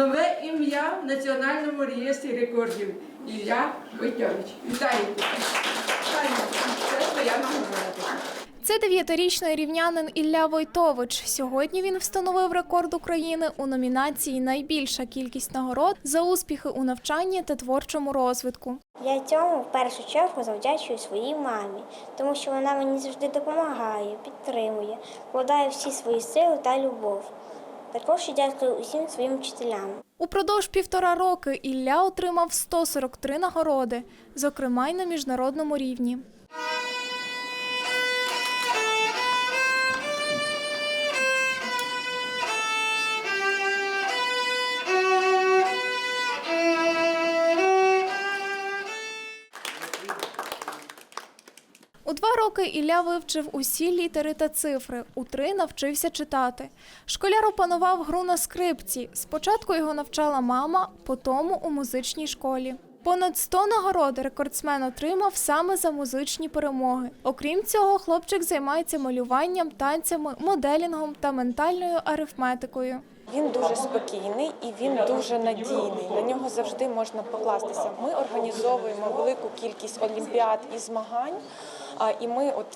нове ім'я в Національному реєстрі рекордів. Ілля Войтович. Вітаю Це нагорода. Це дев'ятирічний рівнянин Ілля Войтович. Сьогодні він встановив рекорд України у номінації Найбільша кількість нагород за успіхи у навчанні та творчому розвитку. Я цьому в першу чергу завдячую своїй мамі, тому що вона мені завжди допомагає, підтримує, вкладає всі свої сили та любов. Також я дякую усім своїм вчителям. Упродовж півтора роки Ілля отримав 143 нагороди, зокрема й на міжнародному рівні. У два роки Ілля вивчив усі літери та цифри, у три навчився читати. Школяр опанував гру на скрипці. Спочатку його навчала мама, потім у музичній школі. Понад 100 нагород рекордсмен отримав саме за музичні перемоги. Окрім цього, хлопчик займається малюванням, танцями, моделінгом та ментальною арифметикою. Він дуже спокійний і він дуже надійний. На нього завжди можна покластися. Ми організовуємо велику кількість олімпіад і змагань. І ми от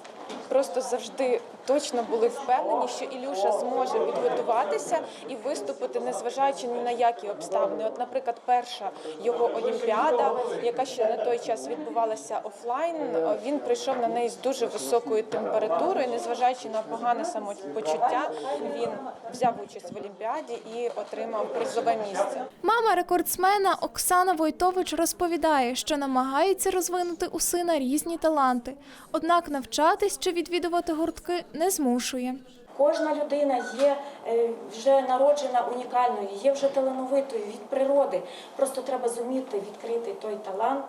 просто завжди точно були впевнені, що Ілюша зможе підготуватися і виступити, незважаючи ні на які обставини. От, наприклад, перша його олімпіада, яка ще на той час відбувалася офлайн, він прийшов на неї з дуже високою температурою, незважаючи на погане самопочуття, він взяв участь в олімпіаді і отримав призове місце. Мама рекордсмена Оксана Войтович розповідає, що намагається розвинути у сина різні таланти, однак навчатись чи відвідувати гуртки не змушує. Кожна людина є е, вже народжена унікальною, є вже талановитою від природи. Просто треба зуміти відкрити той талант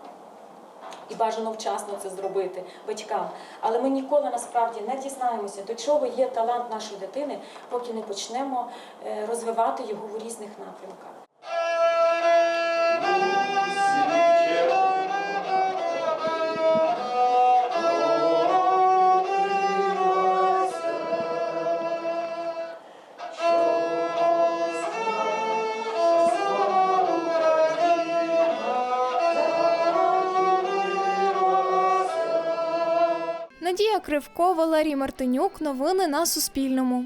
і бажано вчасно це зробити батькам. Але ми ніколи насправді не дізнаємося, до чого є талант нашої дитини, поки не почнемо е, розвивати його в різних напрямках. Надія Кривко, Валерій Мартинюк. Новини на Суспільному.